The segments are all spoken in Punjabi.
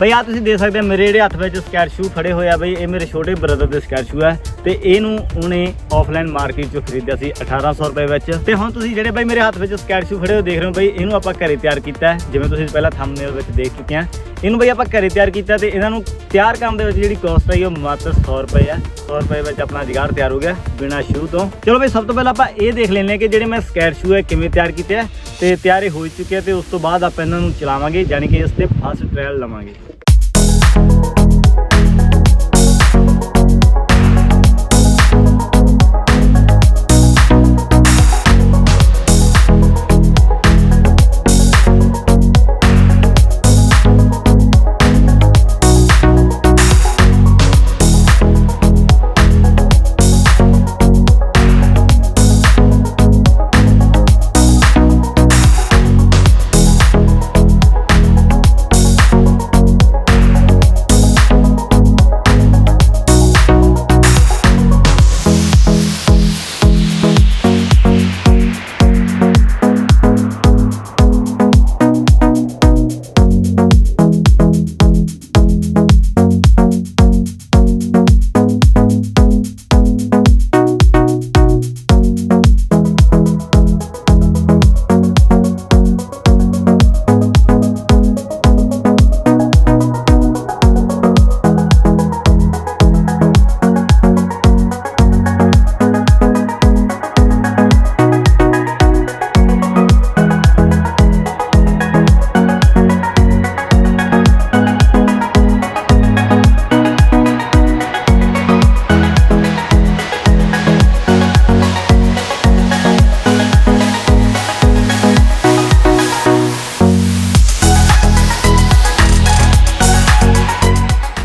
ਬਈ ਆ ਤੁਸੀਂ ਦੇਖ ਸਕਦੇ ਹੋ ਮੇਰੇ ਜਿਹੜੇ ਹੱਥ ਵਿੱਚ ਸਕੈਟ ਸ਼ੂ ਫੜੇ ਹੋਏ ਆ ਬਈ, ਇਹ ਮੇਰੇ ਛੋਟੇ ਬ੍ਰਦਰ ਦੇ ਸਕੈਟ ਸ਼ੂ ਆ। ਤੇ ਇਹਨੂੰ ਉਹਨੇ ਆਫਲਾਈਨ ਮਾਰਕੀਟ ਚੋਂ ਖਰੀਦਿਆ ਸੀ 1800 ਰੁਪਏ ਵਿੱਚ। ਤੇ ਹੁਣ ਤੁਸੀਂ ਜਿਹੜੇ ਬਾਈ ਮੇਰੇ ਹੱਥ ਵਿੱਚ ਸਕੈਟ ਸ਼ੂ ਫੜੇ ਹੋ ਦੇਖ ਰਹੇ ਹੋ ਬਈ, ਇਹਨੂੰ ਆਪਾਂ ਘਰੇ ਤਿਆਰ ਕੀਤਾ ਜਿਵੇਂ ਤੁਸੀਂ ਪਹਿਲਾਂ ਥੰਬਨੇਲ ਵਿੱਚ ਦੇਖ ਚੁੱਕੇ ਆ। ਇਹਨੂੰ ਬਈ ਆਪਾਂ ਘਰੇ ਤਿਆਰ ਕੀਤਾ ਤੇ ਇਹਨਾਂ ਨੂੰ ਤਿਆਰ ਕਰਨ ਦੇ ਵਿੱਚ ਜਿਹੜੀ ਕਾਸਟ ਆਈ ਉਹ ਮਾਤਰ 100 ਰੁਪਏ ਆ। 100 ਰੁਪਏ ਵਿੱਚ ਆਪਣਾ ਜੁਗਾੜ ਤਿਆਰ ਹੋ ਗਿਆ ਬਿਨਾ ਸ਼ੂ ਤੋਂ। ਚਲੋ ਬਈ, ਸਭ ਤੋਂ ਪਹਿਲਾਂ ਆਪਾਂ ਇਹ ਦੇਖ ਲੈਂਦੇ ਹਾਂ ਕਿ ਜਿਹੜੇ ਮੈਂ ਸਕੈਟ ਸ਼ੂ ਹੈ ਕਿਵੇਂ ਤਿਆਰ ਕੀਤੇ ਆ ਤੇ ਤਿਆਰ ਇਹ ਹੋ ਚੁੱਕੇ ਆ ਤੇ ਉਸ ਤੋਂ ਬਾਅਦ ਆਪਾਂ ਇਹਨਾਂ ਨੂੰ ਚਲਾਵਾਂਗੇ, ਯਾਨੀ ਕਿ ਇਸ ਤੇ ਫਸਟ ਟ੍ਰਾਇਲ ਲਵਾਂਗੇ।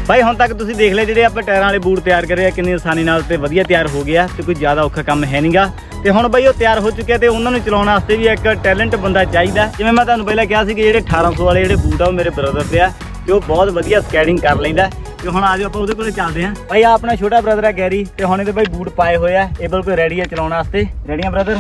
ਭਾਈ ਹੁਣ ਤੱਕ ਤੁਸੀਂ ਦੇਖ ਲਿਆ ਜਿਹੜੇ ਆਪਾਂ ਟਾਇਰਾਂ ਵਾਲੇ ਬੂਟ ਤਿਆਰ ਕਰੇ ਆ, ਕਿੰਨੀ ਆਸਾਨੀ ਨਾਲ ਤੇ ਵਧੀਆ ਤਿਆਰ ਹੋ ਗਿਆ ਤੇ ਕੋਈ ਜ਼ਿਆਦਾ ਔਖਾ ਕੰਮ ਹੈ ਨਹੀਂਗਾ ਤੇ ਹੁਣ ਬਈ, ਉਹ ਤਿਆਰ ਹੋ ਚੁੱਕਿਆ ਤੇ ਉਹਨਾਂ ਨੂੰ ਚਲਾਉਣ ਵਾਸਤੇ ਵੀ ਇੱਕ ਟੈਲੈਂਟ ਬੰਦਾ ਚਾਹੀਦਾ। ਜਿਵੇਂ ਮੈਂ ਤੁਹਾਨੂੰ ਪਹਿਲਾਂ ਕਿਹਾ ਸੀ ਕਿ ਜਿਹੜੇ 1800 ਵਾਲੇ ਜਿਹੜੇ ਬੂਟ ਆ, ਉਹ ਮੇਰੇ ਬ੍ਰਦਰ ਦੇ ਆ, ਤੇ ਉਹ ਬਹੁਤ ਵਧੀਆ ਸਕੇਟਿੰਗ ਕਰ ਲੈਂਦਾ। ਤੇ ਹੁਣ ਆਜੋ ਆਪਾਂ ਉਹਦੇ ਕੋਲੇ ਚੱਲਦੇ ਆਂ ਭਾਈ ਆ ਆਪਣਾ ਛੋਟਾ ਬ੍ਰਦਰ ਆ ਗੈਰੀ, ਤੇ ਹੁਣ ਇਹਦੇ ਭਾਈ ਬੂਟ ਪਾਏ ਹੋਏ ਆ, ਇਹ ਬਿਲਕੁਲ ਰੈਡੀ ਆ ਚਲਾਉਣ ਵਾਸਤੇ। ਰੈਡੀ ਬ੍ਰਦਰ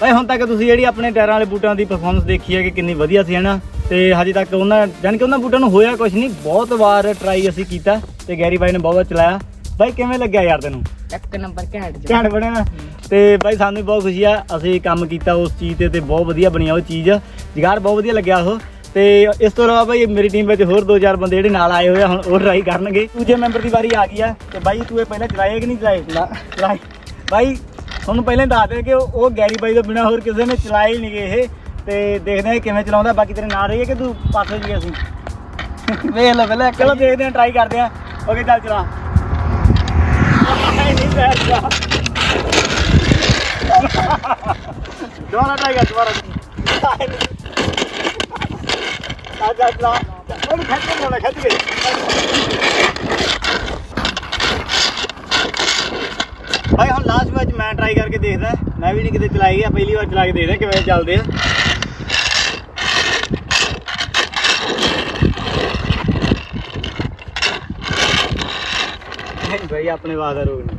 ਭਾਈ ਹੁਣ ਤੱਕ ਤੁਸੀਂ ਜਿਹੜੀ ਆਪਣੇ ਟਾਇਰਾਂ ਵਾਲੇ ਬੂਟਾਂ ਦੀ ਪਰਫਾਰਮੈਂਸ ਦੇਖੀ ਹੈ ਕਿ ਕਿੰਨੀ ਵਧੀਆ ਸੀ ਹਨਾ? ਤੇ ਹਜੇ ਤੱਕ ਉਹਨਾਂ ਜਾਣੀ ਕਿ ਉਹਨਾਂ ਬੂਟਾਂ ਨੂੰ ਹੋਇਆ ਕੁਝ ਨਹੀਂ ਬਹੁਤ ਵਾਰ ਟਰਾਈ ਅਸੀਂ ਕੀਤਾ ਤੇ ਗੈਰੀ ਬਾਈ ਨੇ ਬਹੁਤ ਚਲਾਇਆ। ਬਾਈ ਕਿਵੇਂ ਲੱਗਿਆ ਯਾਰ ਤੈਨੂੰ? ਇੱਕ ਨੰਬਰ ਘੈਂਟ ਜੀ ਘੈਂਟ ਬਣਿਆ ਤੇ ਬਾਈ ਸਾਨੂੰ ਵੀ ਬਹੁਤ ਖੁਸ਼ੀ ਆ ਅਸੀਂ ਕੰਮ ਕੀਤਾ ਉਸ ਚੀਜ਼ ਤੇ ਤੇ ਬਹੁਤ ਵਧੀਆ ਬਣੀ ਆ ਉਹ ਚੀਜ਼। ਜਗਾੜ ਬਹੁਤ ਵਧੀਆ ਲੱਗਿਆ ਉਹ। ਤੇ ਇਸ ਤੋਂ ਇਲਾਵਾ ਬਾਈ ਮੇਰੀ ਟੀਮ ਵਿੱਚ ਹੋਰ ਦੋ ਚਾਰ ਬੰਦੇ ਜਿਹੜੇ ਨਾਲ ਆਏ ਹੋਏ ਆ ਹੁਣ ਉਹ ਟਰਾਈ ਕਰਨਗੇ। ਦੂਜੇ ਮੈਂਬਰ ਦੀ ਵਾਰੀ ਆ ਗਈ ਆ। ਤੇ ਬਾਈ ਤੂੰ ਇਹ ਪਹਿਲਾਂ ਚਲਾਏ ਕਿ ਨਹੀਂ ਚਲਾਏ ਚਲਾਏ ਬਾਈ ਤੁਹਾਨੂੰ ਪਹਿਲਾਂ ਹੀ ਦੱਸ ਦੇ ਕਿ ਉਹ ਉਹ ਗੈਰੀ ਬਾਈ ਤੋਂ ਬਿਨਾ ਹੋਰ ਕਿਸੇ ਨੇ ਚਲਾਏ ਹੀ ਨਹੀਂਗੇ ਇਹ। ਤੇ ਦੇਖਦੇ ਆ ਕਿਵੇਂ ਚਲਾਉਂਦਾ ਬਾਕੀ ਤੇਰੇ ਨਾਲ ਰਹੀ ਹੈ ਕਿ ਤੂੰ ਪਾਸੇ ਜੀ ਅਸੀਂ? ਵੇਖ ਲਓ ਪਹਿਲਾਂ ਚਲੋ ਦੇਖਦੇ ਆ ਟਰਾਈ ਕਰਦੇ ਆ ਓਕੇ ਚੱਲ ਚਲਾ। ਨਹੀਂ ਪੈਰ ਚਲਾ ਦੁਬਾਰਾ ਟਰਾਈ ਕਰ ਦੁਬਾਰਾ ਆ ਜਾ ਚਲਾ। ਉਹਨੂੰ ਖੱਚ ਕੇ ਕੇ। ਭਾਈ, ਹੁਣ ਲਾਸਟ ਵਿੱਚ ਮੈਂ ਟਰਾਈ ਕਰਕੇ ਦੇਖਦਾ। ਮੈਂ ਵੀ ਨਹੀਂ ਕਿਤੇ ਚਲਾਈ ਆ, ਪਹਿਲੀ ਵਾਰ ਚਲਾ ਕੇ ਦੇਖਦਾ ਕਿਵੇਂ ਚੱਲਦੇ ਆ। ਨਹੀਂ ਭਾਈ, ਆਪਣੇ ਵਾਦਾ ਰੋਗ ਨਹੀਂ।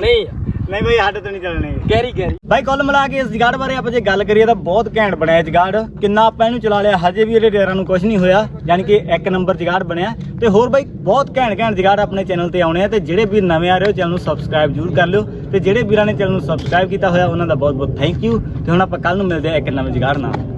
ਨਹੀਂ। ਨਹੀਂ ਭਾਈ ਸਾਡੇ ਤੋਂ ਨਹੀਂ ਚੱਲਣੇ। ਗੈਰੀ ਗੈਰੀ ਭਾਈ ਕੁੱਲ ਮਿਲਾ ਕੇ ਇਸ ਜਗਾੜ ਬਾਰੇ ਆਪਾਂ ਜੇ ਗੱਲ ਕਰੀਏ ਤਾਂ ਬਹੁਤ ਘੈਂਟ ਬਣਿਆ ਜਗਾੜ। ਕਿੰਨਾ ਆਪਾਂ ਇਹਨੂੰ ਚਲਾ ਲਿਆ ਹਜੇ ਵੀ ਇਹਦੇ ਟਾਇਰਾਂ ਨੂੰ ਕੁਝ ਨਹੀਂ ਹੋਇਆ ਯਾਨੀ ਕਿ ਇੱਕ ਨੰਬਰ ਜਗਾੜ ਬਣਿਆ। ਤੇ ਹੋਰ ਭਾਈ ਬਹੁਤ ਘੈਂਟ ਘੈਂਟ ਜਗਾੜ ਆਪਣੇ ਚੈਨਲ ਤੇ ਆਉਣੇ ਆ ਤੇ ਜਿਹੜੇ ਵੀਰ ਨਵੇਂ ਆ ਰਹੇ ਹੋ ਚੈਨਲ ਨੂੰ ਸਬਸਕ੍ਰਾਈਬ ਜ਼ਰੂਰ ਕਰ ਲਿਓ। ਤੇ ਜਿਹੜੇ ਵੀਰਾਂ ਨੇ ਚੈਨਲ ਨੂੰ ਸਬਸਕ੍ਰਾਈਬ ਕੀਤਾ ਹੋਇਆ ਉਹਨਾਂ ਦਾ ਬਹੁਤ ਬਹੁਤ ਥੈਂਕ ਯੂ ਤੇ ਹੁਣ ਆਪਾਂ ਕੱਲ ਨੂੰ ਮਿਲਦੇ ਆ ਇੱਕ ਨਵੇਂ ਜਗਾੜ ਨਾਲ।